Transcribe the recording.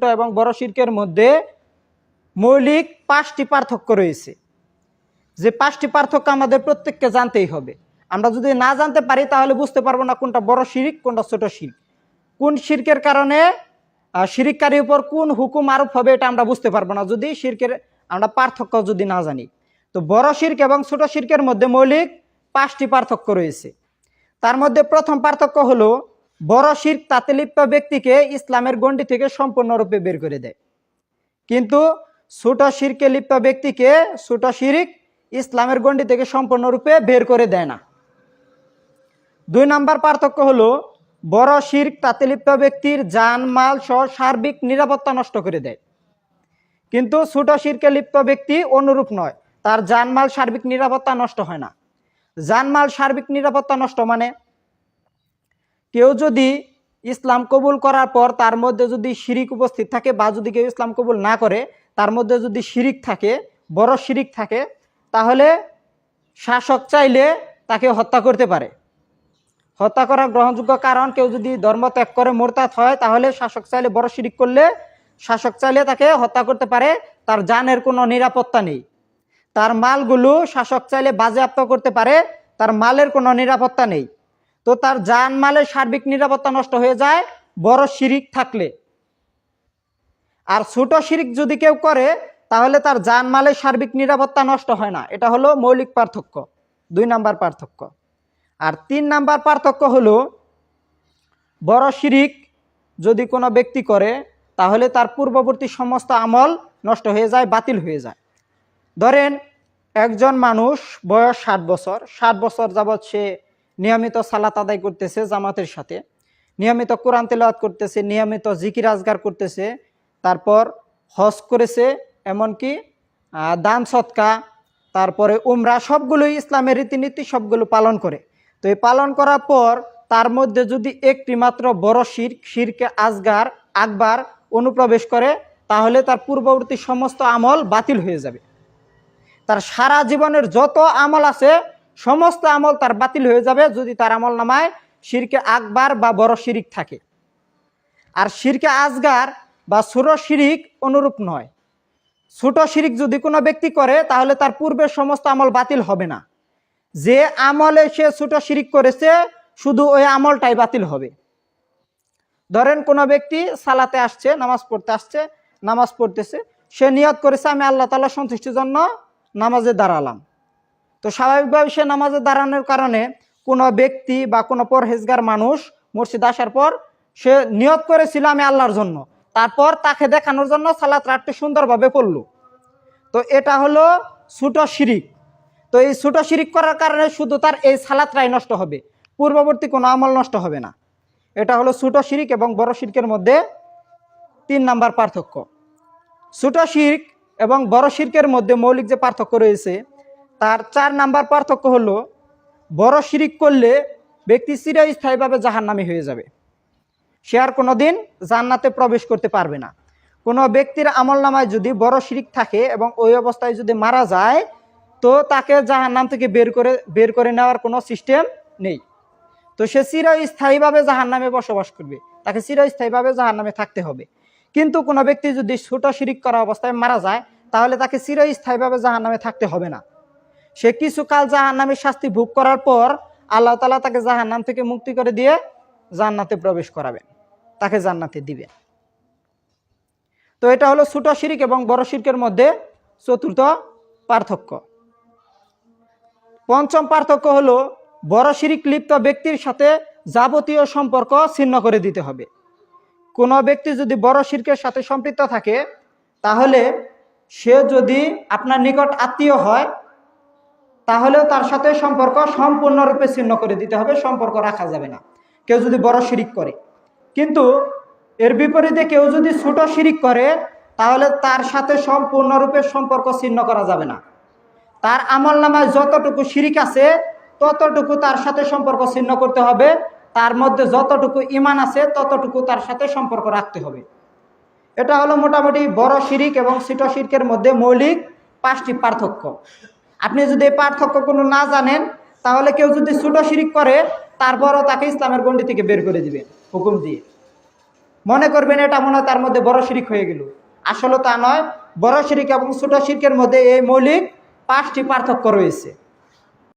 ছোট এবং বড় শির্কের মধ্যে মৌলিক পাঁচটি পার্থক্য রয়েছে। যে পাঁচটি পার্থক্য আমাদের প্রত্যেককে জানতেই হবে। আমরা যদি না জানতে পারি, তাহলে বুঝতে পারব না কোনটা বড় শিরিক, কোনটা ছোট শিরিক। কোন শিরকের কারণে শিরিককারীর উপর কোন হুকুম আরোপ হবে, এটা আমরা বুঝতে পারব না। যদি শিরকের, আমরা পার্থক্য যদি না জানি, তো বড় শির্ক এবং ছোট শিরকের মধ্যে মৌলিক পাঁচটি পার্থক্য রয়েছে। তার মধ্যে প্রথম পার্থক্য হলো বড় শির্ক তাতে লিপ্ত ব্যক্তিকে ইসলামের গণ্ডি থেকে সম্পূর্ণরূপে বের করে দেয়। কিন্তু ছোট শিরকে লিপ্ত ব্যক্তিকে ছোট শিরিক ইসলামের গণ্ডি থেকে সম্পূর্ণরূপে বের করে দেয় না। দুই নাম্বার পার্থক্য হলো, বড় শির্ক তাতে লিপ্ত ব্যক্তির যান মাল সহ সার্বিক নিরাপত্তা নষ্ট করে দেয়। কিন্তু ছোট শিরকে লিপ্ত ব্যক্তি অনুরূপ নয়, তার জানমাল সার্বিক নিরাপত্তা নষ্ট হয় না। জানমাল সার্বিক নিরাপত্তা নষ্ট মানে কেউ যদি ইসলাম কবুল করার পর তার মধ্যে যদি শিরিক উপস্থিত থাকে বা যদি কেউ ইসলাম কবুল না করে, তার মধ্যে যদি শিরিক থাকে, বড় শিরিক থাকে, তাহলে শাসক চাইলে তাকে হত্যা করতে পারে। হত্যা করার গ্রহণযোগ্য কারণ, কেউ যদি ধর্ম ত্যাগ করে মোরতাদ হয়, তাহলে শাসক চাইলে বড় শিরিক করলে শাসক চাইলে তাকে হত্যা করতে পারে, তার জানের কোনো নিরাপত্তা নেই। তার মালগুলো শাসক চাইলে বাজেয়াপ্ত করতে পারে, তার মালের কোনো নিরাপত্তা নেই। তো তার জান মালের সার্বিক নিরাপত্তা নষ্ট হয়ে যায়, বড় শিরিক থাকলে। আর ছোট শিরিক যদি কেউ করে, তাহলে তার জান মালের সার্বিক নিরাপত্তা নষ্ট হয় না। এটা হলো মৌলিক পার্থক্য, দুই নাম্বার পার্থক্য। আর তিন নাম্বার পার্থক্য হলো, বড় শিরিক যদি কোনো ব্যক্তি করে, তাহলে তার পূর্ববর্তী সমস্ত আমল নষ্ট হয়ে যায়, বাতিল হয়ে যায়। ধরেন, একজন মানুষ বয়স ষাট বছর ষাট বছর যাবৎ সে নিয়মিত সালাত আদায় করতেছে জামাতের সাথে। নিয়মিত কোরআন তেলাওয়াত করতেছে, নিয়মিত জিকির আজগার করতেছে। তারপর হজ করেছে, এমনকি দান সৎকা, তারপরে উমরা, সবগুলোই ইসলামের রীতিনীতি সবগুলো পালন করে। তো এই পালন করার পর তার মধ্যে যদি একটি মাত্র বড় শির শিরকে আজগার, আকবার অনুপ্রবেশ করে, তাহলে তার পূর্ববর্তী সমস্ত আমল বাতিল হয়ে যাবে। তার সারা জীবনের যত আমল আছে সমস্ত আমল তার বাতিল হয়ে যাবে যদি তার আমল নামায় শিরকে আকবার বা বড় শিরিক থাকে। আর শিরকে আজগার বা ছোট শিরিক অনুরূপ নয়। ছোট শিরিক যদি কোনো ব্যক্তি করে, তাহলে তার পূর্বের সমস্ত আমল বাতিল হবে না। যে আমলে সে ছোট শিরিক করেছে, শুধু ওই আমলটাই বাতিল হবে। ধরেন কোনো ব্যক্তি সালাতে আসছে, নামাজ পড়তে আসছে, নামাজ পড়তেছে, সে নিয়ত করেছে, আমি আল্লাহ তালা সন্তুষ্টির জন্য নামাজে দাঁড়ালাম। তো স্বাভাবিকভাবে সে নামাজে দাঁড়ানোর কারণে কোনো ব্যক্তি বা কোনো পরহেজগার মানুষ মসজিদ আসার পর সে নিয়ত করেছিল আমি আল্লাহর জন্য। তারপর তাকে দেখানোর জন্য সালাত রাতটি সুন্দরভাবে পড়ল। তো এটা হলো ছোট শিরিক। তো এই ছোট শিরিক করার কারণে শুধু তার এই সালাতটাই নষ্ট হবে, পূর্ববর্তী কোনো আমল নষ্ট হবে না। এটা হলো ছোট শিরিক এবং বড় শিরকের মধ্যে তিন নাম্বার পার্থক্য। ছোট শির্ক এবং বড় শিরকের মধ্যে মৌলিক যে পার্থক্য রয়েছে তার চার নাম্বার পার্থক্য হলো, বড় শিরিক করলে ব্যক্তি চিরস্থায়ীভাবে জাহান্নামী হয়ে যাবে। সে আর কোনোদিন জান্নাতে প্রবেশ করতে পারবে না। কোনো ব্যক্তির আমল নামায় যদি বড় শিরিক থাকে এবং ওই অবস্থায় যদি মারা যায়, তো তাকে জাহান্নাম থেকে বের করে বের করে নেওয়ার কোনো সিস্টেম নেই। তো সে চিরস্থায়ীভাবে জাহান্নামে বসবাস করবে। তাকে চিরস্থায়ীভাবে জাহান্নামে থাকতে হবে। কিন্তু কোনো ব্যক্তি যদি ছোট শিরিক করা অবস্থায় মারা যায়, তাহলে তাকে চিরস্থায়ীভাবে জাহান্নামে থাকতে হবে না। সে কিছুকাল জাহান্নামের শাস্তি ভোগ করার পর আল্লাহ তালা তাকে জাহান্নাম থেকে মুক্তি করে দিয়ে জান্নাতে প্রবেশ করাবেন। তাকে জান্নাতে দিবেন। তো এটা হলো ছোট শিরিক এবং বড় শিরকের মধ্যে চতুর্থ পার্থক্য। পঞ্চম পার্থক্য হলো বড় শিরিক লিপ্ত ব্যক্তির সাথে যাবতীয় সম্পর্ক ছিন্ন করে দিতে হবে। কোনো ব্যক্তি যদি বড় শিরকের সাথে সম্পৃক্ত থাকে, তাহলে সে যদি আপনার নিকট আত্মীয় হয় তাহলেও তার সাথে সম্পর্ক সম্পূর্ণরূপে ছিন্ন করে দিতে হবে, সম্পর্ক রাখা যাবে না। কেউ যদি বড় শিরিক করে। কিন্তু এর বিপরীতে কেউ যদি ছোট শিরিক করে, তাহলে তার সাথে সম্পূর্ণরূপে সম্পর্ক ছিন্ন করা যাবে না। তার আমল নামায় যতটুকু শিরিক আছে, ততটুকু তার সাথে সম্পর্ক ছিন্ন করতে হবে। তার মধ্যে যতটুকু ইমান আছে, ততটুকু তার সাথে সম্পর্ক রাখতে হবে। এটা হলো মোটামুটি বড় শিরিক এবং ছোট শিরকের মধ্যে মৌলিক পাঁচটি পার্থক্য। আপনি যদি এই পার্থক্য কোনো না জানেন, তাহলে কেউ যদি ছোট শিরিক করে, তারপরও তাকে ইসলামের গণ্ডি থেকে বের করে দিবেন হুকুম দিয়ে। মনে করবেন এটা মনে তার মধ্যে বড় শিরিক হয়ে গেল। আসলে তা নয়, বড় শিরিক এবং ছোট শিরিকের মধ্যে এই মৌলিক পাঁচটি পার্থক্য রয়েছে।